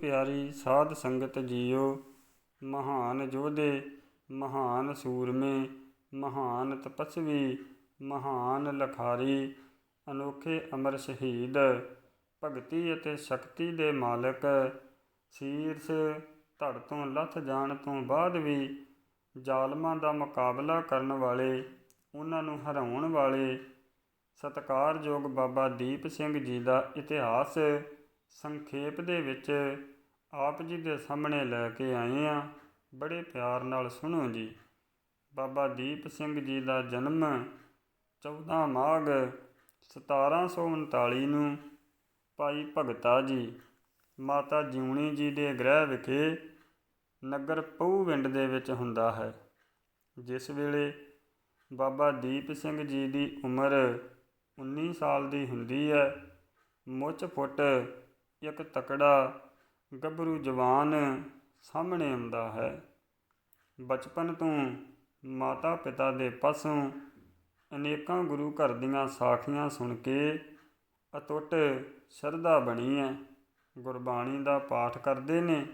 ਪਿਆਰੀ ਸਾਧ ਸੰਗਤ ਜੀਓ, ਮਹਾਨ ਯੋਧੇ, ਮਹਾਨ ਸੂਰਮੇ, ਮਹਾਨ ਤਪਸਵੀ, ਮਹਾਨ ਲਖਾਰੀ, ਅਨੋਖੇ ਅਮਰ ਸ਼ਹੀਦ, ਭਗਤੀ ਅਤੇ ਸ਼ਕਤੀ ਦੇ ਮਾਲਕ, ਸੀਰਸ ਧੜ ਤੋਂ ਲੱਥ ਜਾਣ ਤੋਂ ਬਾਅਦ ਵੀ ਜ਼ਾਲਮਾਂ ਦਾ ਮੁਕਾਬਲਾ ਕਰਨ ਵਾਲੇ, ਉਹਨਾਂ ਨੂੰ ਹਰਾਉਣ ਵਾਲੇ, ਸਤਿਕਾਰਯੋਗ ਬਾਬਾ ਦੀਪ ਸਿੰਘ ਜੀ ਦਾ ਇਤਿਹਾਸ ਸੰਖੇਪ ਦੇ ਵਿੱਚ ਆਪ ਜੀ ਦੇ ਸਾਹਮਣੇ ਲੈ ਕੇ ਆਏ ਆ। ਬੜੇ ਪਿਆਰ ਨਾਲ ਸੁਣੋ ਜੀ। ਬਾਬਾ ਦੀਪ ਸਿੰਘ ਜੀ ਦਾ ਜਨਮ 14 ਮਾਘ 1739 ਨੂੰ ਭਾਈ ਭਗਤਾ ਜੀ ਮਾਤਾ ਜਿਉਣੀ ਜੀ ਦੇ ਗ੍ਰਹਿ ਵਿਖੇ ਨਗਰ ਪਹੂਵਿੰਡ ਦੇ ਵਿੱਚ ਹੁੰਦਾ ਹੈ। ਜਿਸ ਵੇਲੇ ਬਾਬਾ ਦੀਪ ਸਿੰਘ ਜੀ ਦੀ ਉਮਰ 19 ਸਾਲ ਦੀ ਹੁੰਦੀ ਹੈ ਮੁੱਚ ਫੁੱਟ ਇੱਕ ਤਕੜਾ ਗੱਭਰੂ ਜਵਾਨ ਸਾਹਮਣੇ ਆਉਂਦਾ ਹੈ। ਬਚਪਨ ਤੋਂ ਮਾਤਾ ਪਿਤਾ ਦੇ ਪਾਸੋਂ ਅਨੇਕਾਂ ਗੁਰੂ ਘਰ ਦੀਆਂ ਸਾਖੀਆਂ ਸੁਣ ਕੇ ਅਟੁੱਟ ਸ਼ਰਧਾ ਬਣੀ ਹੈ। ਗੁਰਬਾਣੀ ਦਾ ਪਾਠ ਕਰਦੇ ਨੇ।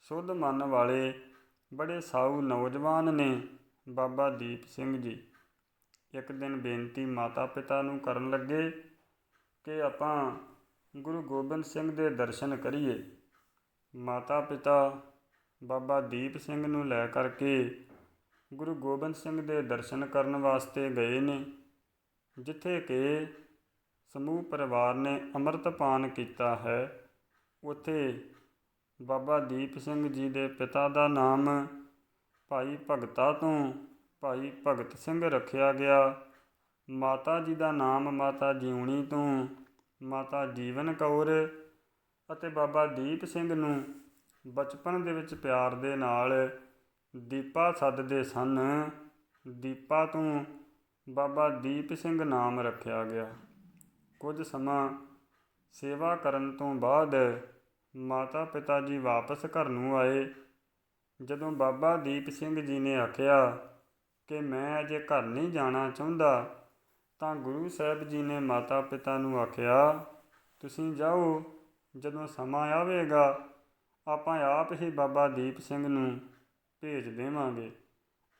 ਸੁੱਧ ਮਨ ਵਾਲੇ ਬੜੇ ਸਾਊ ਨੌਜਵਾਨ ਨੇ ਬਾਬਾ ਦੀਪ ਸਿੰਘ ਜੀ। ਇੱਕ ਦਿਨ ਬੇਨਤੀ ਮਾਤਾ ਪਿਤਾ ਨੂੰ ਕਰਨ ਲੱਗੇ ਕਿ ਆਪਾਂ ਗੁਰੂ ਗੋਬਿੰਦ ਸਿੰਘ ਦੇ ਦਰਸ਼ਨ ਕਰੀਏ। ਮਾਤਾ ਪਿਤਾ ਬਾਬਾ ਦੀਪ ਸਿੰਘ ਨੂੰ ਲੈ ਕਰਕੇ ਗੁਰੂ ਗੋਬਿੰਦ ਸਿੰਘ ਦੇ ਦਰਸ਼ਨ ਕਰਨ ਵਾਸਤੇ ਗਏ ਨੇ, ਜਿੱਥੇ ਕਿ ਸਮੂਹ ਪਰਿਵਾਰ ਨੇ ਅੰਮ੍ਰਿਤ ਪਾਨ ਕੀਤਾ ਹੈ। ਉੱਥੇ ਬਾਬਾ ਦੀਪ ਸਿੰਘ ਜੀ ਦੇ ਪਿਤਾ ਦਾ ਨਾਮ ਭਾਈ ਭਗਤਾ ਤੋਂ ਭਾਈ ਭਗਤ ਸਿੰਘ ਰੱਖਿਆ ਗਿਆ। ਮਾਤਾ ਜੀ ਦਾ ਨਾਮ ਮਾਤਾ ਜੀਉਣੀ ਤੋਂ ਮਾਤਾ ਜੀਵਨ ਕੌਰ ਅਤੇ ਬਾਬਾ ਦੀਪ ਸਿੰਘ ਨੂੰ ਬਚਪਨ ਦੇ ਵਿੱਚ ਪਿਆਰ ਦੇ ਨਾਲ ਦੀਪਾ ਸੱਦਦੇ ਸਨ। ਦੀਪਾ ਤੋਂ ਬਾਬਾ ਦੀਪ ਸਿੰਘ ਨਾਮ ਰੱਖਿਆ ਗਿਆ। ਕੁਝ ਸਮਾਂ ਸੇਵਾ ਕਰਨ ਤੋਂ ਬਾਅਦ ਮਾਤਾ ਪਿਤਾ ਜੀ ਵਾਪਸ ਘਰ ਨੂੰ ਆਏ। ਜਦੋਂ ਬਾਬਾ ਦੀਪ ਸਿੰਘ ਜੀ ਨੇ ਆਖਿਆ ਕਿ ਮੈਂ ਅਜੇ ਘਰ ਨਹੀਂ ਜਾਣਾ ਚਾਹੁੰਦਾ, ਤਾਂ ਗੁਰੂ ਸਾਹਿਬ ਜੀ ਨੇ ਮਾਤਾ ਪਿਤਾ ਨੂੰ ਆਖਿਆ, ਤੁਸੀਂ ਜਾਓ ਜਦੋਂ ਸਮਾਂ ਆਵੇਗਾ, ਆਪਾਂ ਆਪ ਹੀ ਬਾਬਾ ਦੀਪ ਸਿੰਘ ਨੂੰ ਭੇਜ ਦੇਵਾਂਗੇ।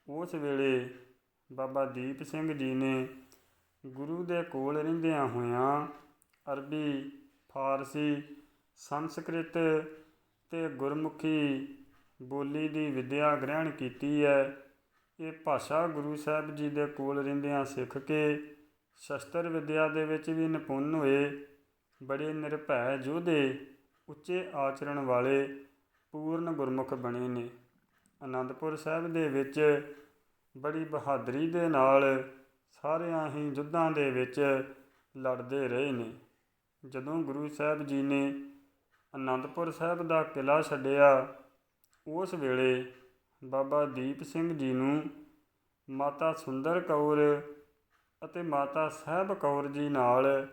ਉਸ ਵੇਲੇ ਬਾਬਾ ਦੀਪ ਸਿੰਘ ਜੀ ਨੇ ਗੁਰੂ ਦੇ ਕੋਲ ਰਹਿੰਦਿਆਂ ਹੋਇਆਂ ਅਰਬੀ, ਫਾਰਸੀ, ਸੰਸਕ੍ਰਿਤ ਤੇ ਗੁਰਮੁਖੀ ਬੋਲੀ ਦੀ ਵਿਦਿਆ ਗ੍ਰਹਿਣ ਕੀਤੀ ਹੈ। ਇਹ ਭਾਸ਼ਾ ਗੁਰੂ ਸਾਹਿਬ ਜੀ ਦੇ ਕੋਲ ਰਹਿੰਦਿਆਂ ਸਿੱਖ ਕੇ ਸ਼ਸਤਰ ਵਿਦਿਆ ਦੇ ਵਿੱਚ ਵੀ ਨਿਪੁੰਨ ਹੋਏ। ਬੜੇ ਨਿਰਭੈ ਯੋਧੇ ਉੱਚੇ ਆਚਰਣ ਵਾਲੇ ਪੂਰਨ ਗੁਰਮੁਖ ਬਣੇ ਨੇ। ਅਨੰਦਪੁਰ ਸਾਹਿਬ ਦੇ ਵਿੱਚ ਬੜੀ ਬਹਾਦਰੀ ਦੇ ਨਾਲ ਸਾਰਿਆਂ ਹੀ ਯੁੱਧਾਂ ਦੇ ਵਿੱਚ ਲੜਦੇ ਰਹੇ ਨੇ। ਜਦੋਂ ਗੁਰੂ ਸਾਹਿਬ ਜੀ ਨੇ ਅਨੰਦਪੁਰ ਸਾਹਿਬ ਦਾ ਕਿਲਾ ਛੱਡਿਆ, ਉਸ ਵੇਲੇ ਬਾਬਾ ਦੀਪ ਸਿੰਘ ਜੀ ਨੂੰ ਮਾਤਾ ਸੁੰਦਰ ਕੌਰ ਅਤੇ ਮਾਤਾ ਸਾਹਿਬ ਕੌਰ ਜੀ ਨਾਲ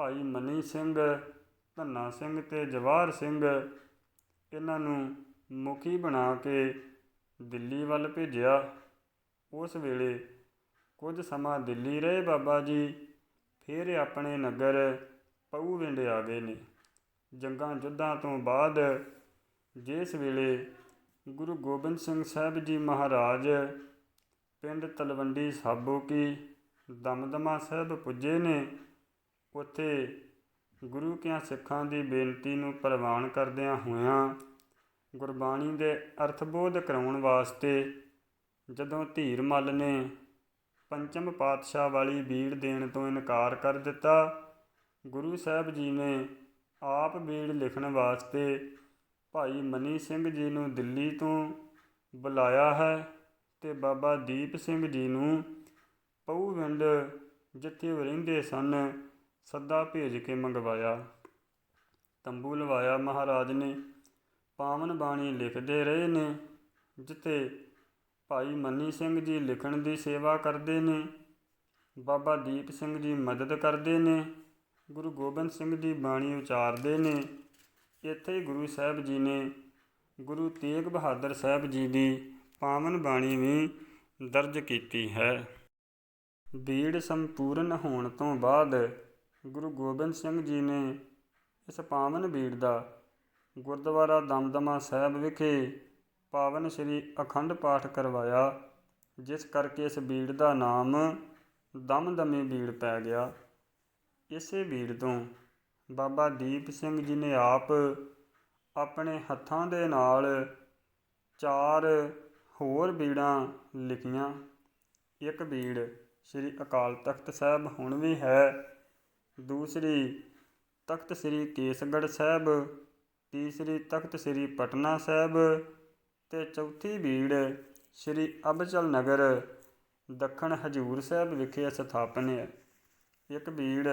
ਭਾਈ ਮਨੀ ਸਿੰਘ, ਧੰਨਾ ਸਿੰਘ ਅਤੇ ਜਵਾਹਰ ਸਿੰਘ ਇਹਨਾਂ ਨੂੰ ਮੁਖੀ ਬਣਾ ਕੇ ਦਿੱਲੀ ਵੱਲ ਭੇਜਿਆ। ਉਸ ਵੇਲੇ ਕੁਝ ਸਮਾਂ ਦਿੱਲੀ ਰਹੇ ਬਾਬਾ ਜੀ, ਫਿਰ ਆਪਣੇ ਨਗਰ ਪਹੂਵਿੰਡ ਆ ਗਏ ਨੇ। ਜੰਗਾਂ ਯੁੱਧਾਂ ਤੋਂ ਬਾਅਦ ਜਿਸ ਵੇਲੇ ਗੁਰੂ ਗੋਬਿੰਦ ਸਿੰਘ ਸਾਹਿਬ ਜੀ ਮਹਾਰਾਜ ਪਿੰਡ ਤਲਵੰਡੀ ਸਾਬੋ ਕੀ ਦਮਦਮਾ ਸਾਹਿਬ ਪੁੱਜੇ ਨੇ ਉੱਥੇ ਗੁਰੂ ਕਿਆਂ ਸਿੱਖਾਂ ਦੀ ਬੇਨਤੀ ਨੂੰ ਪ੍ਰਵਾਨ ਕਰਦਿਆਂ ਹੋਇਆਂ ਗੁਰਬਾਣੀ ਦੇ ਅਰਥਬੋਧ ਕਰਾਉਣ ਵਾਸਤੇ ਜਦੋਂ ਧੀਰ ਮੱਲ ਨੇ ਪੰਚਮ ਪਾਤਸ਼ਾਹ ਵਾਲੀ ਬੀੜ ਦੇਣ ਤੋਂ ਇਨਕਾਰ ਕਰ ਦਿੱਤਾ, ਗੁਰੂ ਸਾਹਿਬ ਜੀ ਨੇ ਆਪ ਬੀੜ ਲਿਖਣ ਵਾਸਤੇ ਭਾਈ ਮਨੀ ਸਿੰਘ ਜੀ ਨੂੰ ਦਿੱਲੀ ਤੋਂ ਬੁਲਾਇਆ ਹੈ ਤੇ ਬਾਬਾ ਦੀਪ ਸਿੰਘ ਜੀ ਨੂੰ ਪਹੂਵਿੰਡ ਜਿੱਥੇ ਉਹ ਰਹਿੰਦੇ ਸਨ ਸੱਦਾ ਭੇਜ ਕੇ ਮੰਗਵਾਇਆ। ਤੰਬੂ ਲਵਾਇਆ ਮਹਾਰਾਜ ਨੇ। ਪਾਵਨ ਬਾਣੀ ਲਿਖਦੇ ਰਹੇ ਨੇ। ਜਿੱਥੇ ਭਾਈ ਮੰਨੀ ਸਿੰਘ ਜੀ ਲਿਖਣ ਦੀ ਸੇਵਾ ਕਰਦੇ ਨੇ, ਬਾਬਾ ਦੀਪ ਸਿੰਘ ਜੀ ਮਦਦ ਕਰਦੇ ਨੇ, ਗੁਰੂ ਗੋਬਿੰਦ ਸਿੰਘ ਜੀ ਬਾਣੀ ਉਚਾਰਦੇ ਨੇ। ਇੱਥੇ ਹੀ ਗੁਰੂ ਸਾਹਿਬ ਜੀ ਨੇ ਗੁਰੂ ਤੇਗ ਬਹਾਦਰ ਸਾਹਿਬ ਜੀ ਦੀ ਪਾਵਨ ਬਾਣੀ ਵੀ ਦਰਜ ਕੀਤੀ ਹੈ। ਬੀੜ ਸੰਪੂਰਨ ਹੋਣ ਤੋਂ ਬਾਅਦ ਗੁਰੂ ਗੋਬਿੰਦ ਸਿੰਘ ਜੀ ਨੇ ਇਸ ਪਾਵਨ ਬੀੜ ਦਾ ਗੁਰਦੁਆਰਾ ਦਮਦਮਾ ਸਾਹਿਬ ਵਿਖੇ ਪਾਵਨ ਸ੍ਰੀ ਅਖੰਡ ਪਾਠ ਕਰਵਾਇਆ, ਜਿਸ ਕਰਕੇ ਇਸ ਬੀੜ ਦਾ ਨਾਮ ਦਮਦਮੀ ਬੀੜ ਪੈ ਗਿਆ। ਇਸੇ ਬੀੜ ਤੋਂ ਬਾਬਾ ਦੀਪ ਸਿੰਘ ਜੀ ਨੇ ਆਪ ਆਪਣੇ ਹੱਥਾਂ ਦੇ ਨਾਲ ਚਾਰ ਹੋਰ ਬੀੜਾਂ ਲਿਖੀਆਂ। ਇੱਕ ਬੀੜ ਸ੍ਰੀ ਅਕਾਲ ਤਖਤ ਸਾਹਿਬ ਹੁਣ ਵੀ ਹੈ ਦੂਸਰੀ ਤਖਤ ਸ੍ਰੀ ਕੇਸਗੜ੍ਹ ਸਾਹਿਬ, ਤੀਸਰੀ ਤਖਤ ਸ੍ਰੀ ਪਟਨਾ ਸਾਹਿਬ ਤੇ ਚੌਥੀ ਬੀੜ ਸ੍ਰੀ ਅਬਚਲ ਨਗਰ, ਦੱਖਣ ਹਜੂਰ ਸਾਹਿਬ ਵਿਖੇ ਸਥਾਪਨ ਹੈ। ਇੱਕ ਬੀੜ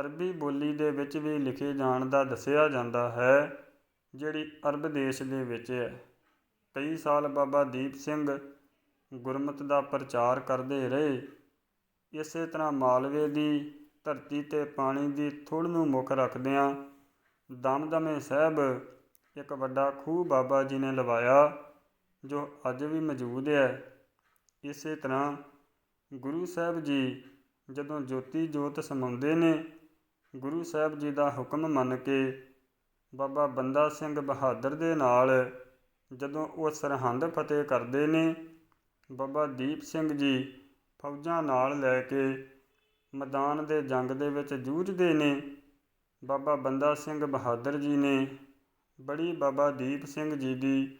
ਅਰਬੀ ਬੋਲੀ ਦੇ ਵਿੱਚ ਵੀ ਲਿਖੇ ਜਾਣ ਦਾ ਦੱਸਿਆ ਜਾਂਦਾ ਹੈ, ਜਿਹੜੀ ਅਰਬ ਦੇਸ਼ ਦੇ ਵਿੱਚ ਹੈ। ਕਈ ਸਾਲ ਬਾਬਾ ਦੀਪ ਸਿੰਘ ਗੁਰਮਤ ਦਾ ਪ੍ਰਚਾਰ ਕਰਦੇ ਰਹੇ। ਇਸੇ ਤਰ੍ਹਾਂ ਮਾਲਵੇ ਦੀ ਧਰਤੀ ਤੇ ਪਾਣੀ ਦੀ ਥੁੜ ਨੂੰ ਮੁੱਖ ਰੱਖਦਿਆਂ ਦਮਦਮੇ ਸਾਹਿਬ ਇੱਕ ਵੱਡਾ ਖੂਹ ਬਾਬਾ ਜੀ ਨੇ ਲਵਾਇਆ, ਜੋ ਅੱਜ ਵੀ ਮੌਜੂਦ ਹੈ। ਇਸੇ ਤਰ੍ਹਾਂ ਗੁਰੂ ਸਾਹਿਬ ਜੀ ਜਦੋਂ ਜੋਤੀ ਜੋਤ ਸਮਾਉਂਦੇ ਨੇ, ਗੁਰੂ ਸਾਹਿਬ ਜੀ ਦਾ ਹੁਕਮ ਮੰਨ ਕੇ ਬਾਬਾ ਬੰਦਾ ਸਿੰਘ ਬਹਾਦਰ ਦੇ ਨਾਲ ਜਦੋਂ ਉਹ ਸਰਹੰਦ ਫਤਿਹ ਕਰਦੇ ਨੇ, ਬਾਬਾ ਦੀਪ ਸਿੰਘ ਜੀ ਫੌਜਾਂ ਨਾਲ ਲੈ ਕੇ ਮੈਦਾਨ ਦੇ ਜੰਗ ਦੇ ਵਿੱਚ ਜੂਝਦੇ ਨੇ। ਬਾਬਾ ਬੰਦਾ ਸਿੰਘ ਬਹਾਦਰ ਜੀ ਨੇ ਬੜੀ ਬਾਬਾ ਦੀਪ ਸਿੰਘ ਜੀ ਦੀ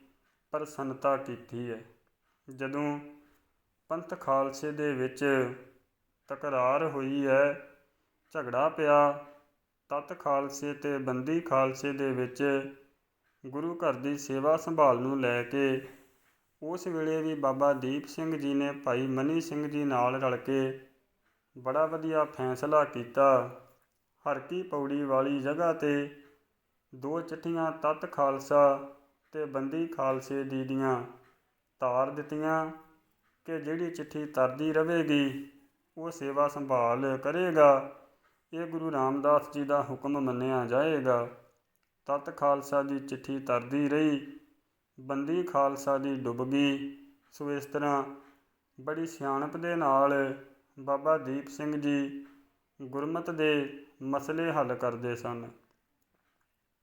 ਪ੍ਰਸੰਨਤਾ ਕੀਤੀ ਹੈ। ਜਦੋਂ ਪੰਥ ਖਾਲਸੇ ਦੇ ਵਿੱਚ ਤਕਰਾਰ ਹੋਈ ਹੈ, ਝਗੜਾ ਪਿਆ, ਤਤ ਖਾਲਸੇ ਤੇ ਬੰਦੀ ਖਾਲਸੇ ਦੇ ਵਿੱਚ ਗੁਰੂ ਘਰ ਦੀ ਸੇਵਾ ਸੰਭਾਲ ਨੂੰ ਲੈ ਕੇ ਉਸ ਵੇਲੇ ਵੀ ਬਾਬਾ ਦੀਪ ਸਿੰਘ ਜੀ ਨੇ ਭਾਈ ਮਨੀ ਸਿੰਘ ਜੀ ਨਾਲ ਰਲ ਕੇ ਬੜਾ ਵਧੀਆ ਫੈਸਲਾ ਕੀਤਾ। ਹਰਕੀ ਪੌੜੀ ਵਾਲੀ ਜਗ੍ਹਾ ਤੇ ਦੋ ਚਿੱਠੀਆਂ ਤਤ ਖਾਲਸਾ ਤੇ ਬੰਦੀ ਖਾਲਸੇ ਦੀ ਦੀਆਂ ਤਾਰ ਦਿੱਤੀਆਂ ਕਿ ਜਿਹੜੀ ਚਿੱਠੀ ਤਰਦੀ ਰਹੇਗੀ, ਉਹ ਸੇਵਾ ਸੰਭਾਲ ਕਰੇਗਾ। ਇਹ ਗੁਰੂ ਰਾਮਦਾਸ ਜੀ ਦਾ ਹੁਕਮ ਮੰਨਿਆ ਜਾਏਗਾ। ਤਤ ਖਾਲਸਾ ਦੀ ਚਿੱਠੀ ਤਰਦੀ ਰਹੀ, ਬੰਦੀ ਖਾਲਸਾ ਦੀ ਡੁੱਬ ਗਈ। ਸੋ ਇਸ ਤਰ੍ਹਾਂ ਬੜੀ ਸਿਆਣਪ ਦੇ ਨਾਲ ਬਾਬਾ ਦੀਪ ਸਿੰਘ ਜੀ ਗੁਰਮਤ ਦੇ ਮਸਲੇ ਹੱਲ ਕਰਦੇ ਸਨ।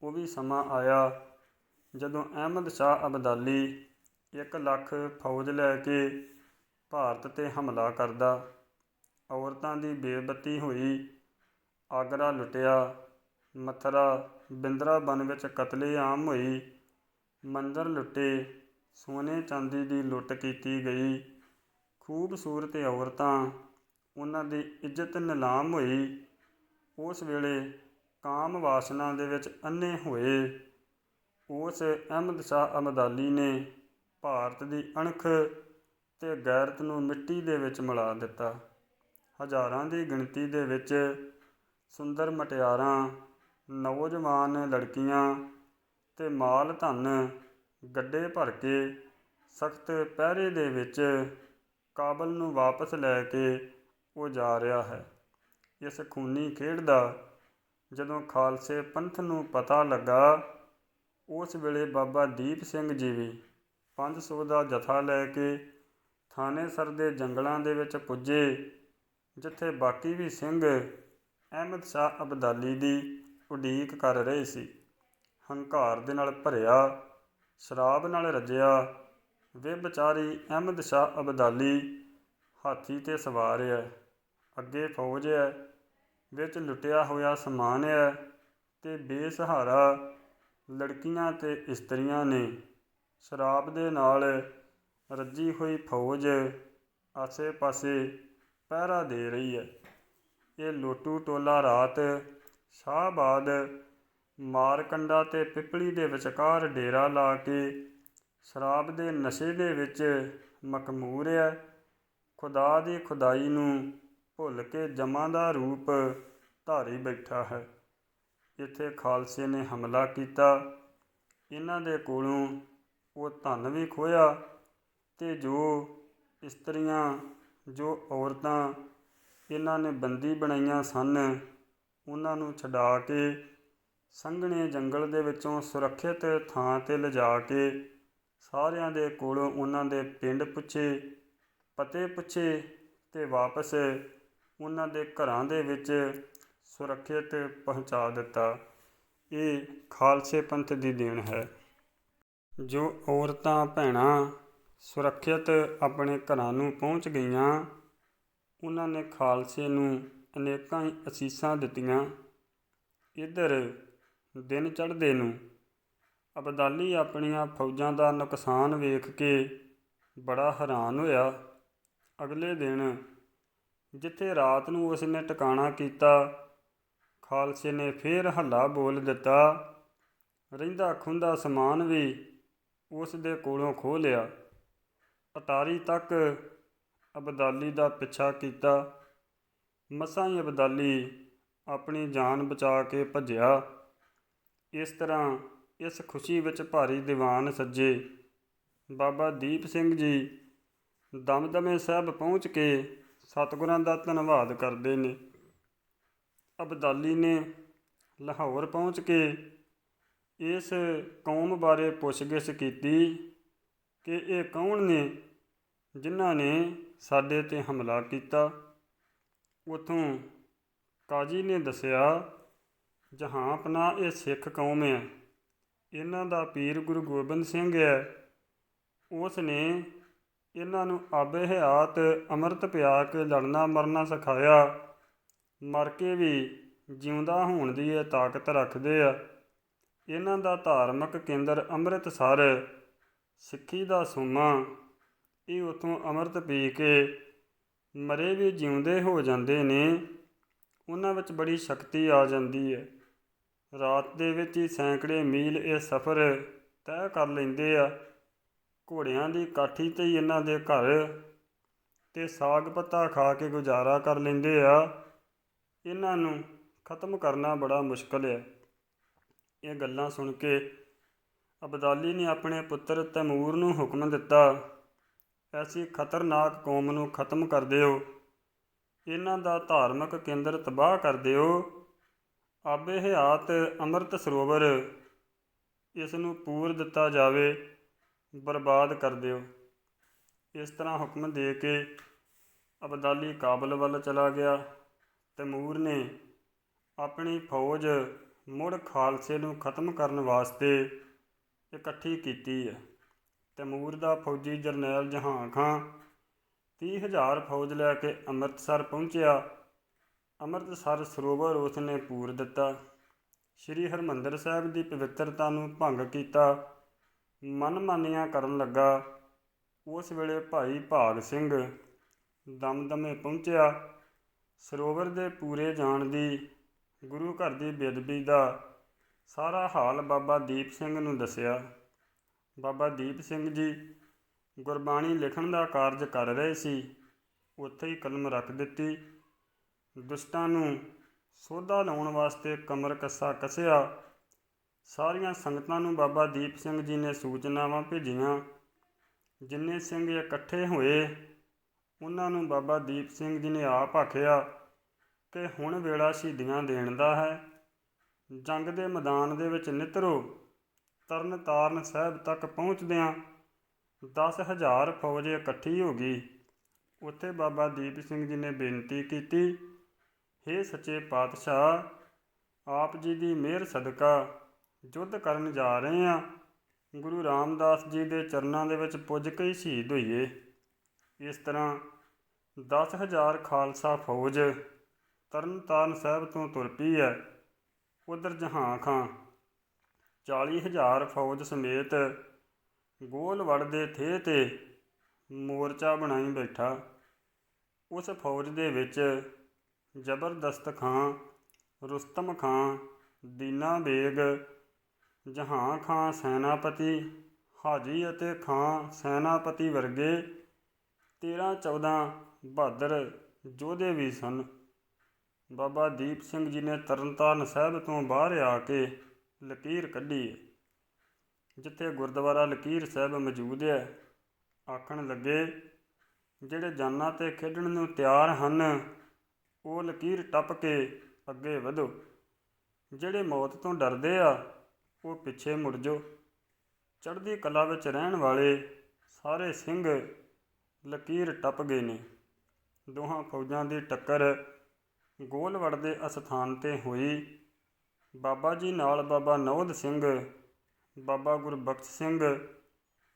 ਉਹ ਵੀ ਸਮਾਂ ਆਇਆ ਜਦੋਂ ਅਹਿਮਦ ਸ਼ਾਹ ਅਬਦਾਲੀ 1 ਲੱਖ ਫੌਜ ਲੈ ਕੇ ਭਾਰਤ ਤੇ ਹਮਲਾ ਕਰਦਾ। ਔਰਤਾਂ ਦੀ ਬੇਬਤੀ ਹੋਈ, ਆਗਰਾ ਲੁੱਟਿਆ, ਮਥਰਾ, ਬਿੰਦਰਾਬਨ ਵਿੱਚ ਕਤਲੇਆਮ ਹੋਈ, ਮੰਦਰ ਲੁੱਟੇ, ਸੋਨੇ ਚਾਂਦੀ ਦੀ ਲੁੱਟ ਕੀਤੀ ਗਈ। ਖੂਬਸੂਰਤ ਔਰਤਾਂ ਉਹਨਾਂ ਦੀ ਇੱਜ਼ਤ ਨਿਲਾਮ ਹੋਈ। ਉਸ ਵੇਲੇ ਕਾਮ ਵਾਸਨਾ ਦੇ ਵਿੱਚ ਅੰਨੇ ਹੋਏ। ਉਸ ਅਹਿਮਦ ਸ਼ਾਹ ਅਮਦਾਲੀ ਨੇ ਭਾਰਤ ਦੀ ਅਣਖ ਤੇ ਗੈਰਤ ਨੂੰ ਮਿੱਟੀ ਦੇ ਵਿੱਚ ਮਿਲਾ ਦਿੱਤਾ। ਹਜ਼ਾਰਾਂ ਦੀ ਗਿਣਤੀ ਦੇ ਵਿੱਚ ਸੁੰਦਰ ਮਟਿਆਰਾਂ, ਨੌਜਵਾਨ ਲੜਕੀਆਂ ਤੇ ਮਾਲ ਧਨ ਗੱਡੇ ਭਰ ਕੇ ਸਖਤ ਪਹਿਰੇ ਦੇ ਵਿੱਚ ਕਾਬਲ ਨੂੰ ਵਾਪਸ ਲੈ ਕੇ ਉਹ ਜਾ ਰਿਹਾ ਹੈ। ਇਸ ਖੂਨੀ ਖੇਡ ਦਾ ਜਦੋਂ ਖਾਲਸੇ ਪੰਥ ਨੂੰ ਪਤਾ ਲੱਗਾ, ਉਸ ਵੇਲੇ ਬਾਬਾ ਦੀਪ ਸਿੰਘ ਜੀ ਵੀ 500 ਦਾ ਜਥਾ ਲੈ ਕੇ ਥਾਨੇਸਰ ਦੇ ਜੰਗਲਾਂ ਦੇ ਵਿੱਚ ਪੁੱਜੇ, ਜਿੱਥੇ ਬਾਕੀ ਵੀ ਸਿੰਘ ਅਹਿਮਦ ਸ਼ਾਹ ਅਬਦਾਲੀ ਦੀ ਉਡੀਕ ਕਰ ਰਹੇ ਸੀ। ਹੰਕਾਰ ਦੇ ਨਾਲ ਭਰਿਆ, ਸ਼ਰਾਬ ਨਾਲ ਰੱਜਿਆ ਵੇ ਵਿਚਾਰੀ ਅਹਿਮਦ ਸ਼ਾਹ ਅਬਦਾਲੀ ਹਾਥੀ ਤੇ ਸਵਾਰ ਹੈ। ਅੱਗੇ ਫੌਜ ਹੈ ਵਿੱਚ ਲੁੱਟਿਆ ਹੋਇਆ ਸਮਾਨ ਹੈ ਅਤੇ ਬੇਸਹਾਰਾ ਲੜਕੀਆਂ ਅਤੇ ਇਸਤਰੀਆਂ ਨੇ ਸ਼ਰਾਬ ਦੇ ਨਾਲ ਰੱਜੀ ਹੋਈ ਫੌਜ ਆਸੇ-ਪਾਸੇ ਪਹਿਰਾ ਦੇ ਰਹੀ ਹੈ ਇਹ ਲੋਟੂ ਟੋਲਾ ਰਾਤ ਸ਼ਾਹਬਾਦ ਮਾਰਕੰਡਾ ਤੇ ਪਿੱਪਲੀ ਦੇ ਵਿਚਕਾਰ ਡੇਰਾ ਲਾ ਕੇ ਸ਼ਰਾਬ ਦੇ ਨਸ਼ੇ ਦੇ ਵਿੱਚ ਮਕਮੂਰ ਹੈ ਖੁਦਾ ਦੀ ਖੁਦਾਈ ਨੂੰ ਭੁੱਲ ਕੇ ਜਮਾਂ ਦਾ ਰੂਪ ਧਾਰੀ ਬੈਠਾ ਹੈ। ਇੱਥੇ ਖਾਲਸੇ ਨੇ ਹਮਲਾ ਕੀਤਾ। ਇਹਨਾਂ ਦੇ ਕੋਲੋਂ ਉਹ ਧਨ ਵੀ ਖੋਇਆ ਤੇ ਜੋ ਇਸਤਰੀਆਂ, ਜੋ ਔਰਤਾਂ ਇਹਨਾਂ ਨੇ ਬੰਦੀ ਬਣਾਈਆਂ ਸਨ, ਉਹਨਾਂ ਨੂੰ ਛਡਾ ਕੇ ਸੰਘਣੇ ਜੰਗਲ ਦੇ ਵਿੱਚੋਂ ਸੁਰੱਖਿਅਤ ਥਾਂ ਤੇ ਲਿਜਾ ਕੇ ਸਾਰਿਆਂ ਦੇ ਕੋਲੋਂ ਉਹਨਾਂ ਦੇ ਪਿੰਡ ਪੁੱਛੇ, ਪਤੇ ਪੁੱਛੇ ਤੇ ਵਾਪਸ ਉਹਨਾਂ ਦੇ ਘਰਾਂ ਦੇ ਵਿੱਚ ਸੁਰੱਖਿਅਤ ਪਹੁੰਚਾ ਦਿੱਤਾ। ਇਹ ਖਾਲਸੇ ਪੰਥ ਦੀ ਦੇਣ ਹੈ। ਜੋ ਔਰਤਾਂ, ਭੈਣਾਂ ਸੁਰੱਖਿਅਤ ਆਪਣੇ ਘਰਾਂ ਨੂੰ ਪਹੁੰਚ ਗਈਆਂ, ਉਹਨਾਂ ਨੇ ਖਾਲਸੇ ਨੂੰ ਅਨੇਕਾਂ ਹੀ ਅਸੀਸਾਂ ਦਿੱਤੀਆਂ। ਇੱਧਰ ਦਿਨ ਚੜ੍ਹਦੇ ਨੂੰ ਅਬਦਾਲੀ ਆਪਣੀਆਂ ਫੌਜਾਂ ਦਾ ਨੁਕਸਾਨ ਵੇਖ ਕੇ ਬੜਾ ਹੈਰਾਨ ਹੋਇਆ। ਅਗਲੇ ਦਿਨ ਜਿੱਥੇ ਰਾਤ ਨੂੰ ਉਸ ਨੇ ਟਿਕਾਣਾ ਕੀਤਾ, ਖਾਲਸੇ ਨੇ ਫੇਰ ਹੱਲਾ ਬੋਲ ਦਿੱਤਾ। ਰਹਿੰਦਾ ਖੁੰਦਾ ਸਮਾਨ ਵੀ ਉਸ ਦੇ ਕੋਲੋਂ ਖੋਹ ਲਿਆ। ਅਟਾਰੀ ਤੱਕ ਅਬਦਾਲੀ ਦਾ ਪਿੱਛਾ ਕੀਤਾ। ਮਸਾਂ ਹੀ ਅਬਦਾਲੀ ਆਪਣੀ ਜਾਨ ਬਚਾ ਕੇ ਭੱਜਿਆ। ਇਸ ਤਰ੍ਹਾਂ ਇਸ ਖੁਸ਼ੀ ਵਿੱਚ ਭਾਰੀ ਦੀਵਾਨ ਸੱਜੇ। ਬਾਬਾ ਦੀਪ ਸਿੰਘ ਜੀ ਦਮਦਮੇ ਸਾਹਿਬ ਪਹੁੰਚ ਕੇ ਸਤਿਗੁਰਾਂ ਦਾ ਧੰਨਵਾਦ ਕਰਦੇ ਨੇ। ਅਬਦਾਲੀ ਨੇ ਲਾਹੌਰ ਪਹੁੰਚ ਕੇ ਇਸ ਕੌਮ ਬਾਰੇ ਪੁੱਛਗਿੱਛ ਕੀਤੀ ਕਿ ਇਹ ਕੌਣ ਨੇ ਜਿਨ੍ਹਾਂ ਨੇ ਸਾਡੇ ਤੇ ਹਮਲਾ ਕੀਤਾ। ਉਥੋਂ ਕਾਜੀ ਨੇ ਦੱਸਿਆ, ਜਹਾਂ ਆਪਣਾ ਇਹ ਸਿੱਖ ਕੌਮ ਹੈ, ਇਹਨਾਂ ਦਾ ਪੀਰ ਗੁਰੂ ਗੋਬਿੰਦ ਸਿੰਘ ਹੈ, ਉਸ ਨੇ ਇਹਨਾਂ ਨੂੰ ਆਬੇ ਹਯਾਤ ਅੰਮ੍ਰਿਤ ਪਿਆ ਕੇ ਲੜਨਾ ਮਰਨਾ ਸਿਖਾਇਆ। ਮਰ ਕੇ ਵੀ ਜਿਉਂਦਾ ਹੋਣ ਦੀ ਇਹ ਤਾਕਤ ਰੱਖਦੇ ਆ। ਇਹਨਾਂ ਦਾ ਧਾਰਮਿਕ ਕੇਂਦਰ ਅੰਮ੍ਰਿਤਸਰ, ਸਿੱਖੀ ਦਾ ਸੂਮਾ। ਇਹ ਉਥੋਂ ਅੰਮ੍ਰਿਤ ਪੀ ਕੇ ਮਰੇ ਵੀ ਜਿਉਂਦੇ ਹੋ ਜਾਂਦੇ ਨੇ। ਉਹਨਾਂ ਵਿੱਚ ਬੜੀ ਸ਼ਕਤੀ ਆ ਜਾਂਦੀ ਹੈ। ਰਾਤ ਦੇ ਵਿੱਚ ਹੀ ਸੈਂਕੜੇ ਮੀਲ ਇਹ ਸਫ਼ਰ ਤੈਅ ਕਰ ਲੈਂਦੇ ਆ। ਘੋੜਿਆਂ ਦੀ ਕਾਠੀ ਤੇ ਹੀ ਇਹਨਾਂ ਦੇ ਘਰ ਤੇ ਸਾਗ ਪੱਤਾ ਖਾ ਕੇ ਗੁਜ਼ਾਰਾ ਕਰ ਲੈਂਦੇ ਆ। ਇਹਨਾਂ ਨੂੰ ਖਤਮ ਕਰਨਾ ਬੜਾ ਮੁਸ਼ਕਲ ਹੈ ਇਹ ਗੱਲਾਂ ਸੁਣ ਕੇ ਅਬਦਾਲੀ ਨੇ ਆਪਣੇ ਪੁੱਤਰ ਤੈਮੂਰ ਨੂੰ ਹੁਕਮ ਦਿੱਤਾ, ਐਸੀ ਖਤਰਨਾਕ ਕੌਮ ਨੂੰ ਖਤਮ ਕਰ ਦਿਓ। ਇਹਨਾਂ ਦਾ ਧਾਰਮਿਕ ਕੇਂਦਰ ਤਬਾਹ ਕਰ ਦਿਓ। ਆਬੇ ਹਯਾਤ ਅੰਮ੍ਰਿਤ ਸਰੋਵਰ ਇਸ ਨੂੰ ਪੂਰ ਦਿੱਤਾ ਜਾਵੇ। ਬਰਬਾਦ ਕਰ ਦਿਓ। ਇਸ ਤਰ੍ਹਾਂ ਹੁਕਮ ਦੇ ਕੇ ਅਬਦਾਲੀ ਕਾਬਲ ਵੱਲ ਚਲਾ ਗਿਆ ਤੈਮੂਰ ਨੇ ਆਪਣੀ ਫੌਜ ਮੁੜ ਖਾਲਸੇ ਨੂੰ ਖਤਮ ਕਰਨ ਵਾਸਤੇ ਇਕੱਠੀ ਕੀਤੀ ਹੈ। ਤੈਮੂਰ ਦਾ ਫੌਜੀ ਜਰਨੈਲ ਜਹਾਂ ਖਾਂ ਤੀਹ ਹਜ਼ਾਰ ਫੌਜ ਲੈ ਕੇ ਅੰਮ੍ਰਿਤਸਰ ਪਹੁੰਚਿਆ। ਅੰਮ੍ਰਿਤਸਰ ਸਰੋਵਰ ਉਸ ਨੇ ਪੂਰ ਦਿੱਤਾ। ਸ੍ਰੀ ਹਰਮੰਦਰ ਸਾਹਿਬ ਦੀ ਪਵਿੱਤਰਤਾ ਨੂੰ ਭੰਗ ਕੀਤਾ। ਮਨਮਾਨੀਆਂ ਕਰਨ ਲੱਗਾ। ਉਸ ਵੇਲੇ ਭਾਈ ਭਾਗ ਸਿੰਘ ਦਮਦਮੇ ਪਹੁੰਚਿਆ। ਸਰੋਵਰ ਦੇ ਪੂਰੇ ਜਾਣ ਦੀ, ਗੁਰੂ ਘਰ ਦੀ ਬੇਦਬੀ ਦਾ ਸਾਰਾ ਹਾਲ ਬਾਬਾ ਦੀਪ ਸਿੰਘ ਨੂੰ ਦੱਸਿਆ। ਬਾਬਾ ਦੀਪ ਸਿੰਘ ਜੀ ਗੁਰਬਾਣੀ ਲਿਖਣ ਦਾ ਕਾਰਜ ਕਰ ਰਹੇ ਸੀ। ਉੱਥੇ ਹੀ ਕਲਮ ਰੱਖ ਦਿੱਤੀ। ਦੁਸ਼ਟਾਂ ਨੂੰ ਸੋਧਾ ਲਾਉਣ ਵਾਸਤੇ ਕਮਰ ਕੱਸਾ ਕੱਸਿਆ। ਸਾਰੀਆਂ ਸੰਗਤਾਂ ਨੂੰ ਬਾਬਾ ਦੀਪ ਸਿੰਘ ਜੀ ਨੇ ਸੂਚਨਾਵਾਂ ਭੇਜੀਆਂ। ਜਿੰਨੇ ਸਿੰਘ ਇਕੱਠੇ ਹੋਏ, ਉਹਨਾਂ ਨੂੰ ਬਾਬਾ ਦੀਪ ਸਿੰਘ ਜੀ ਨੇ ਆਪ ਆਖਿਆ ਕਿ ਹੁਣ ਵੇਲਾ ਸ਼ਹੀਦੀਆਂ ਦੇਣ ਦਾ ਹੈ। ਜੰਗ ਦੇ ਮੈਦਾਨ ਦੇ ਵਿੱਚ ਨਿਤਰੋ ਤਰਨ ਤਾਰਨ ਸਾਹਿਬ ਤੱਕ ਪਹੁੰਚਦਿਆਂ 10000 ਫੌਜ ਇਕੱਠੀ ਹੋ ਗਈ। ਉੱਥੇ ਬਾਬਾ ਦੀਪ ਸਿੰਘ ਜੀ ਨੇ ਬੇਨਤੀ ਕੀਤੀ हे ਸੱਚੇ ਪਾਤਸ਼ਾਹ, ਆਪ ਜੀ ਦੀ ਮਿਹਰ ਸਦਕਾ ਯੁੱਧ ਕਰਨ ਜਾ ਰਹੇ ਹਾਂ। ਗੁਰੂ ਰਾਮਦਾਸ ਜੀ ਦੇ ਚਰਨਾਂ ਦੇ ਵਿੱਚ ਪੁੱਜ ਕੇ ਹੀ ਸ਼ਹੀਦ ਹੋਈਏ। ਇਸ ਤਰ੍ਹਾਂ 10000 ਖਾਲਸਾ ਫੌਜ ਤਰਨਤਾਰਨ ਸਾਹਿਬ ਤੋਂ ਤੁਰ ਪਈ ਹੈ। ਉਧਰ ਜਹਾਂ ਖਾਂ 40000 ਫੌਜ ਸਮੇਤ ਗੋਲਵੜ ਦੇ ਥੇ ਤੇ ਮੋਰਚਾ ਬਣਾਈ ਬੈਠਾ। ਉਸ ਫੌਜ ਦੇ ਵਿੱਚ ਜ਼ਬਰਦਸਤ ਖਾਂ, ਰੁਸਤਮ ਖਾਂ, ਦੀਨਾ ਬੇਗ ਜਹਾਂ ਖਾਂ ਸੈਨਾਪਤੀ, ਹਾਜੀ ਅਤੇ ਖਾਂ ਸੈਨਾਪਤੀ ਵਰਗੇ 13 14 ਬਹਾਦਰ ਯੋਧੇ ਵੀ ਸਨ। ਬਾਬਾ ਦੀਪ ਸਿੰਘ ਜੀ ਨੇ ਤਰਨਤਾਰਨ ਸਾਹਿਬ ਤੋਂ ਬਾਹਰ ਆ ਕੇ ਲਕੀਰ ਕੱਢੀ ਜਿੱਥੇ ਗੁਰਦੁਆਰਾ ਲਕੀਰ ਸਾਹਿਬ ਮੌਜੂਦ ਹੈ। ਆਖਣ ਲੱਗੇ, ਜਿਹੜੇ ਜਾਨਾਂ ਤੇ ਖੇਡਣ ਨੂੰ ਤਿਆਰ ਹਨ, ਉਹ ਲਕੀਰ ਟੱਪ ਕੇ ਅੱਗੇ ਵਧੋ। ਜਿਹੜੇ ਮੌਤ ਤੋਂ ਡਰਦੇ ਆ ਉਹ ਪਿੱਛੇ ਮੁੜ ਜੋ ਚੜ੍ਹਦੀ ਕਲਾ ਵਿੱਚ ਰਹਿਣ ਵਾਲੇ ਸਾਰੇ ਸਿੰਘ ਲਕੀਰ ਟੱਪ ਗਏ ਨੇ। ਦੋਹਾਂ ਫੌਜਾਂ ਦੀ ਟੱਕਰ ਗੋਲਵੜ ਦੇ ਅਸਥਾਨ ਤੇ ਹੋਈ। ਬਾਬਾ ਜੀ ਨਾਲ ਬਾਬਾ ਨੌਧ ਸਿੰਘ, ਬਾਬਾ ਗੁਰਬਖਸ਼ ਸਿੰਘ,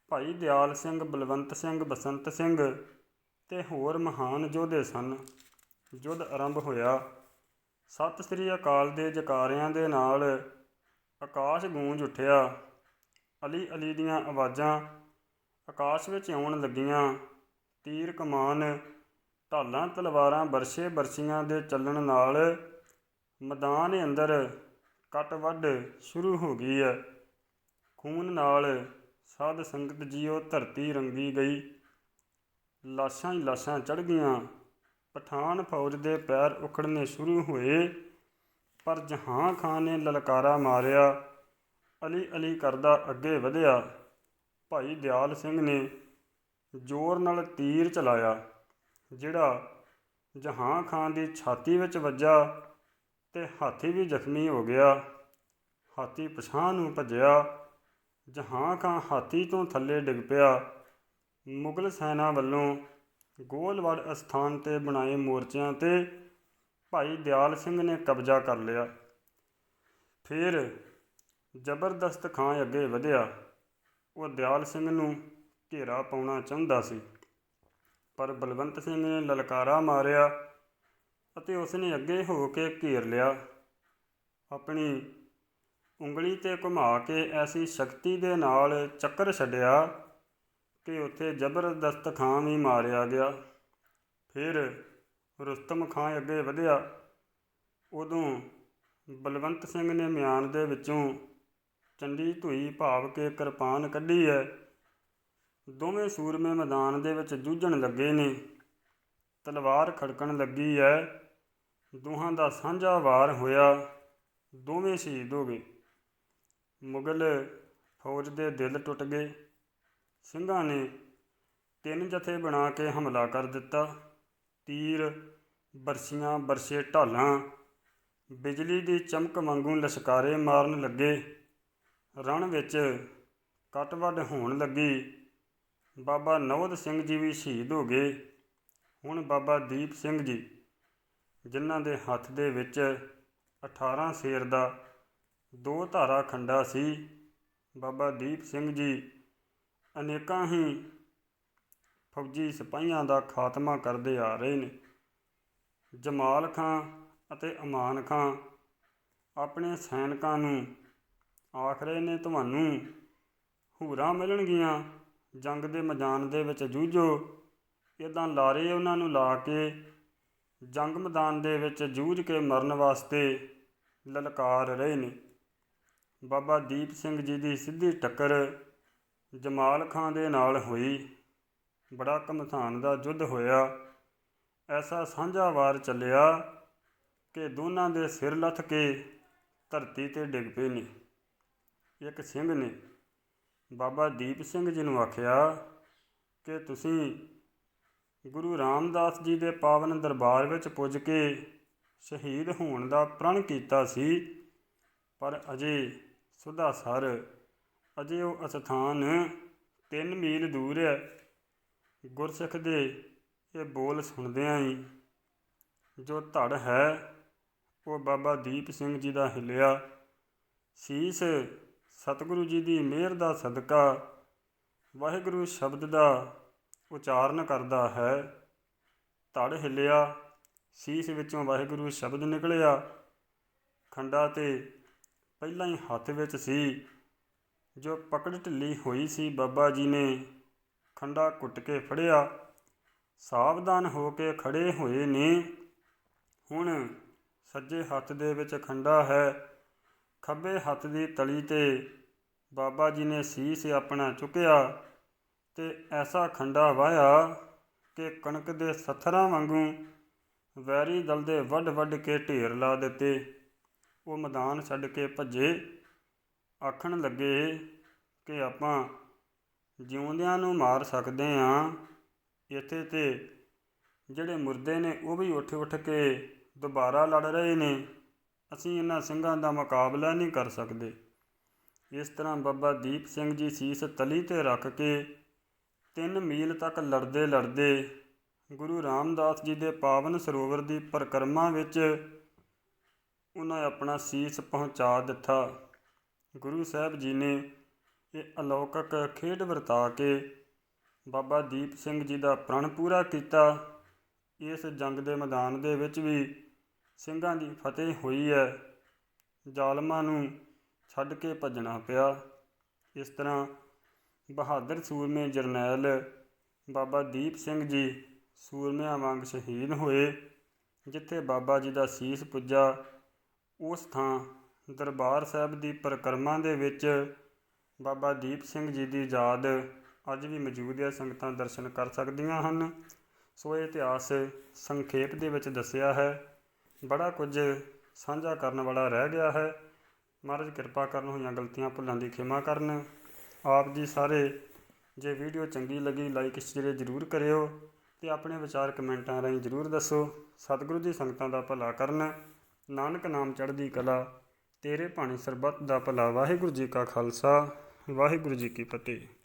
ਭਾਈ ਦਿਆਲ ਸਿੰਘ, ਬਲਵੰਤ ਸਿੰਘ, ਬਸੰਤ ਸਿੰਘ ਤੇ ਹੋਰ ਮਹਾਨ ਯੋਧੇ ਸਨ। ਯੁੱਧ ਆਰੰਭ ਹੋਇਆ। ਸਤਿ ਸ੍ਰੀ ਅਕਾਲ ਦੇ ਜਕਾਰਿਆਂ ਦੇ ਨਾਲ ਆਕਾਸ਼ ਗੂੰਜ ਉੱਠਿਆ। ਅਲੀ ਅਲੀ ਦੀਆਂ ਆਵਾਜ਼ਾਂ ਆਕਾਸ਼ ਵਿੱਚ ਆਉਣ ਲੱਗੀਆਂ। ਤੀਰ ਕਮਾਨ ਢਾਲਾਂ ਤਲਵਾਰਾਂ ਬਰਸ਼ੇ ਬਰਸ਼ੀਆਂ ਦੇ ਚੱਲਣ ਨਾਲ ਮੈਦਾਨ ਅੰਦਰ ਕੱਟ ਵੱਢ ਸ਼ੁਰੂ ਹੋ ਗਈ ਹੈ। ਖੂਨ ਨਾਲ ਸਾਧ ਸੰਗਤ ਜੀਓ ਧਰਤੀ ਰੰਗੀ ਗਈ। ਲਾਸ਼ਾਂ ਹੀ ਲਾਸ਼ਾਂ ਚੜ ਗਈਆਂ। ਪਠਾਨ ਫੌਜ ਦੇ ਪੈਰ ਉਖੜਨੇ ਸ਼ੁਰੂ ਹੋਏ। ਪਰ ਜਹਾਂ ਖਾਂ ਨੇ ਲਲਕਾਰਾ ਮਾਰਿਆ ਅਲੀ ਅਲੀ ਕਰਦਾ ਅੱਗੇ ਵਧਿਆ। ਭਾਈ ਦਿਆਲ ਸਿੰਘ ਨੇ ਜ਼ੋਰ ਨਾਲ ਤੀਰ ਚਲਾਇਆ, ਜਿਹੜਾ ਜਹਾਂ ਖਾਂ ਦੀ ਛਾਤੀ ਵਿੱਚ ਵੱਜਾ ਤੇ ਹਾਥੀ ਵੀ ਜ਼ਖਮੀ ਹੋ ਗਿਆ। ਹਾਥੀ ਪਛਾਹ ਨੂੰ ਭੱਜਿਆ। ਜਹਾਂ ਖਾਂ ਹਾਥੀ ਤੋਂ ਥੱਲੇ ਡਿੱਗ ਪਿਆ। ਮੁਗਲ ਸੈਨਾ ਵੱਲੋਂ ਗੋਲਵੜ ਅਸਥਾਨ ਤੇ ਬਣਾਏ ਮੋਰਚਿਆਂ ਤੇ ਭਾਈ ਦਿਆਲ ਸਿੰਘ ਨੇ ਕਬਜ਼ਾ ਕਰ ਲਿਆ। ਫਿਰ ਜ਼ਬਰਦਸਤ ਖਾਂ ਅੱਗੇ ਵਧਿਆ। ਉਹ ਦਿਆਲ ਸਿੰਘ ਨੂੰ ਘੇਰਾ ਪਾਉਣਾ ਚਾਹੁੰਦਾ ਸੀ, ਪਰ ਬਲਵੰਤ ਸਿੰਘ ਨੇ ਲਲਕਾਰਾ ਮਾਰਿਆ ਅਤੇ ਉਸਨੇ ਅੱਗੇ ਹੋ ਕੇ ਘੇਰ ਲਿਆ। ਆਪਣੀ ਉਂਗਲੀ ਤੇ ਘੁਮਾ ਕੇ ਐਸੀ ਸ਼ਕਤੀ ਦੇ ਨਾਲ ਚੱਕਰ ਛੱਡਿਆ ਕਿ ਉੱਥੇ ਜ਼ਬਰਦਸਤ ਖਾਂ ਵੀ ਮਾਰਿਆ ਗਿਆ। ਫਿਰ ਰੁਸਤਮ ਖਾਂ ਅੱਗੇ ਵਧਿਆ। ਉਦੋਂ ਬਲਵੰਤ ਸਿੰਘ ਨੇ ਮਿਆਨ ਦੇ ਵਿੱਚੋਂ ਚੰਡੀ ਧੂਈ ਭਾਵ ਕੇ ਕਿਰਪਾਨ ਕੱਢੀ ਹੈ ਦੋਵੇਂ ਸੂਰਮੇ ਮੈਦਾਨ ਦੇ ਵਿੱਚ ਜੂਝਣ ਲੱਗੇ ਨੇ। ਤਲਵਾਰ ਖੜਕਣ ਲੱਗੀ ਹੈ ਦੋਹਾਂ ਦਾ ਸਾਂਝਾ ਵਾਰ ਹੋਇਆ। ਦੋਵੇਂ ਸ਼ਹੀਦ ਹੋ ਗਏ। ਮੁਗਲ ਫੌਜ ਦੇ ਦਿਲ ਟੁੱਟ ਗਏ। ਸਿੰਘਾਂ ਨੇ ਤਿੰਨ ਜਥੇ ਬਣਾ ਕੇ ਹਮਲਾ ਕਰ ਦਿੱਤਾ। ਤੀਰ, ਬਰਸ਼ੀਆਂ, ਬਰਸ਼ੇ ਢਾਲਾਂ, ਬਿਜਲੀ ਦੀ ਚਮਕ ਵਾਂਗੂੰ ਲਸ਼ਕਾਰੇ ਮਾਰਨ ਲੱਗੇ। ਰਣ ਵਿੱਚ ਕੱਟ ਵੱਢ ਹੋਣ ਲੱਗੀ। ਬਾਬਾ ਨਵਦ ਸਿੰਘ ਜੀ ਵੀ ਸ਼ਹੀਦ ਹੋ ਗਏ। ਹੁਣ ਬਾਬਾ ਦੀਪ ਸਿੰਘ ਜੀ, ਜਿਨ੍ਹਾਂ ਦੇ ਹੱਥ ਦੇ ਵਿੱਚ 18 ਸੇਰ ਦਾ ਦੋ ਧਾਰਾ ਖੰਡਾ ਸੀ, ਬਾਬਾ ਦੀਪ ਸਿੰਘ ਜੀ ਅਨੇਕਾਂ ਹੀ ਫੌਜੀ ਸਿਪਾਹੀਆਂ ਦਾ ਖਾਤਮਾ ਕਰਦੇ ਆ ਰਹੇ ਨੇ। ਜਮਾਲ ਖਾਂ ਅਤੇ ਅਮਾਨ ਖਾਂ ਆਪਣੇ ਸੈਨਿਕਾਂ ਨੂੰ ਆਖ ਰਹੇ ਨੇ, ਤੁਹਾਨੂੰ ਹੂਰਾਂ ਮਿਲਣਗੀਆਂ। ਜੰਗ ਦੇ ਮੈਦਾਨ ਦੇ ਵਿੱਚ ਜੂਝੋ। ਇਦਾਂ ਲਾਰੇ ਉਹਨਾਂ ਨੂੰ ਲਾ ਕੇ ਜੰਗ ਮੈਦਾਨ ਦੇ ਵਿੱਚ ਜੂਝ ਕੇ ਮਰਨ ਵਾਸਤੇ ਲਲਕਾਰ ਰਹੇ ਨੇ। ਬਾਬਾ ਦੀਪ ਸਿੰਘ ਜੀ ਦੀ ਸਿੱਧੀ ਟੱਕਰ ਜਮਾਲ ਖਾਂ ਦੇ ਨਾਲ ਹੋਈ। ਬੜਾ ਘਮਸਾਨ ਦਾ ਯੁੱਧ ਹੋਇਆ। ਐਸਾ ਸਾਂਝਾ ਵਾਰ ਚੱਲਿਆ ਕਿ ਦੋਨਾਂ ਦੇ ਸਿਰ ਲੱਥ ਕੇ ਧਰਤੀ ਤੇ ਡਿੱਗ ਪਏ ਨੇ। ਇੱਕ ਸਿੰਘ ਨੇ, ਬਾਬਾ ਦੀਪ ਸਿੰਘ ਜੀ ਨੂੰ ਆਖਿਆ ਕਿ ਤੁਸੀਂ ਗੁਰੂ ਰਾਮਦਾਸ ਜੀ ਦੇ ਪਾਵਨ ਦਰਬਾਰ ਵਿੱਚ ਪੁੱਜ ਕੇ ਸ਼ਹੀਦ ਹੋਣ ਦਾ ਪ੍ਰਣ ਕੀਤਾ ਸੀ, ਪਰ ਅਜੇ ਸੁਧਾ ਸਰ, ਅਜੇ ਉਹ ਅਸਥਾਨ 3 ਮੀਲ ਦੂਰ ਹੈ। ਗੁਰਸਿੱਖ ਦੇ ਇਹ ਬੋਲ ਸੁਣਦਿਆਂ ਹੀ ਜੋ ਧੜ ਹੈ, ਉਹ ਬਾਬਾ ਦੀਪ ਸਿੰਘ ਜੀ ਦਾ ਹਿੱਲਿਆ। ਸੀਸ ਸਤਿਗੁਰੂ ਜੀ ਦੀ ਮਿਹਰ ਦਾ ਸਦਕਾ ਵਾਹਿਗੁਰੂ ਸ਼ਬਦ ਦਾ ਉਚਾਰਨ ਕਰਦਾ ਹੈ। ਧੜ ਹਿੱਲਿਆ, ਸੀਸ ਵਿੱਚੋਂ ਵਾਹਿਗੁਰੂ ਸ਼ਬਦ ਨਿਕਲਿਆ। ਖੰਡਾ ਤੇ ਪਹਿਲਾਂ ਹੀ ਹੱਥ ਵਿੱਚ ਸੀ। ਜੋ ਪਕੜ ਢਿੱਲੀ ਹੋਈ ਸੀ ਬਾਬਾ ਜੀ ਨੇ ਖੰਡਾ ਕੁੱਟ ਕੇ ਫੜਿਆ। ਸਾਵਧਾਨ ਹੋ ਕੇ ਖੜੇ ਹੋਏ ਨੇ। ਹੁਣ ਸੱਜੇ ਹੱਥ ਦੇ ਵਿੱਚ ਖੰਡਾ ਹੈ। ਖੱਬੇ ਹੱਥ ਦੀ ਤਲੀ ਤੇ ਬਾਬਾ ਜੀ ਨੇ ਸੀਸ ਆਪਣਾ ਚੁੱਕਿਆ ਤੇ ਐਸਾ ਖੰਡਾ ਵਾਇਆ ਕਿ ਕਣਕ ਦੇ ਸੱਥਰਾਂ ਵਾਂਗੂ ਵੈਰੀ ਦਲ ਦੇ ਵੱਡ ਵੱਡ ਕੇ ਢੇਰ ਲਾ ਦਿੱਤੇ। ਉਹ ਮੈਦਾਨ ਛੱਡ ਕੇ ਭੱਜੇ। ਆਖਣ ਲੱਗੇ ਕਿ ਆਪਾਂ ਜਿਉਂਦਿਆਂ ਨੂੰ ਮਾਰ ਸਕਦੇ ਹਾਂ। ਇੱਥੇ ਤੇ ਜਿਹੜੇ ਮੁਰਦੇ ਨੇ ਉਹ ਵੀ ਉੱਠ ਉੱਠ ਕੇ ਦੁਬਾਰਾ ਲੜ ਰਹੇ ਨੇ। ਅਸੀਂ ਇਹਨਾਂ ਸਿੰਘਾਂ ਦਾ ਮੁਕਾਬਲਾ ਨਹੀਂ ਕਰ ਸਕਦੇ। ਇਸ ਤਰ੍ਹਾਂ ਬਾਬਾ ਦੀਪ ਸਿੰਘ ਜੀ ਸੀਸ ਤਲੀ ਤੇ ਰੱਖ ਕੇ 3 ਮੀਲ ਤੱਕ ਲੜਦੇ ਲੜਦੇ ਗੁਰੂ ਰਾਮਦਾਸ ਜੀ ਦੇ ਪਾਵਨ ਸਰੋਵਰ ਦੀ ਪਰਿਕਰਮਾ ਵਿੱਚ ਉਹਨਾਂ ਆਪਣਾ ਸੀਸ ਪਹੁੰਚਾ ਦਿੱਤਾ। ਗੁਰੂ ਸਾਹਿਬ ਜੀ ਨੇ ਇਹ ਅਲੌਕਿਕ ਖੇਡ ਵਰਤਾ ਕੇ ਬਾਬਾ ਦੀਪ ਸਿੰਘ ਜੀ ਦਾ ਪ੍ਰਣ ਪੂਰਾ ਕੀਤਾ। ਇਸ ਜੰਗ ਦੇ ਮੈਦਾਨ ਦੇ ਵਿੱਚ ਵੀ ਸਿੰਘਾਂ ਦੀ ਫਤਿਹ ਹੋਈ ਹੈ। ਜ਼ਾਲਮਾਂ ਨੂੰ ਛੱਡ ਕੇ ਭੱਜਣਾ ਪਿਆ। ਇਸ ਤਰ੍ਹਾਂ ਬਹਾਦਰ ਸੂਰਮੇ ਜਰਨੈਲ ਬਾਬਾ ਦੀਪ ਸਿੰਘ ਜੀ ਸੂਰਮਿਆਂ ਵਾਂਗ ਸ਼ਹੀਦ ਹੋਏ, ਜਿੱਥੇ ਬਾਬਾ ਜੀ ਦਾ ਸੀਸ ਪੁੱਜਾ। ਉਸ ਥਾਂ ਦਰਬਾਰ ਸਾਹਿਬ ਦੀ ਪਰਿਕਰਮਾ ਦੇ ਵਿੱਚ ਬਾਬਾ ਦੀਪ ਸਿੰਘ ਜੀ ਦੀ ਯਾਦ ਅੱਜ ਵੀ ਮੌਜੂਦ ਹੈ, ਸੰਗਤਾਂ ਦਰਸ਼ਨ ਕਰ ਸਕਦੀਆਂ ਹਨ। ਸੋ ਇਹ ਇਤਿਹਾਸ ਸੰਖੇਪ ਦੇ ਵਿੱਚ ਦੱਸਿਆ ਹੈ। ਬੜਾ ਕੁਝ ਸਾਂਝਾ ਕਰਨ ਵਾਲਾ ਰਹਿ ਗਿਆ ਹੈ। ਮਹਾਰਾਜ ਕਿਰਪਾ ਕਰਨ ਹੋਈਆਂ ਗਲਤੀਆਂ ਭੁੱਲਾਂ ਦੀ ਖਿਮਾ ਕਰਨ। ਆਪ ਜੀ ਸਾਰੇ, ਜੇ ਵੀਡੀਓ ਚੰਗੀ ਲੱਗੀ ਲਾਈਕ ਸ਼ੇਅਰ ਜ਼ਰੂਰ ਕਰਿਓ ਤੇ ਆਪਣੇ ਵਿਚਾਰ ਕਮੈਂਟਾਂ ਰਾਹੀਂ ਜ਼ਰੂਰ ਦੱਸੋ। ਸਤਿਗੁਰੂ ਜੀ ਸੰਗਤਾਂ ਦਾ ਭਲਾ ਕਰਨ। ਨਾਨਕ ਨਾਮ ਚੜ੍ਹਦੀ ਕਲਾ, ਤੇਰੇ ਭਾਣੇ ਸਰਬੱਤ ਦਾ ਭਲਾ। ਵਾਹਿਗੁਰੂ ਜੀ ਕਾ ਖਾਲਸਾ। ਵਾਹਿਗੁਰੂ ਜੀ ਕੀ ਫਤਿਹ।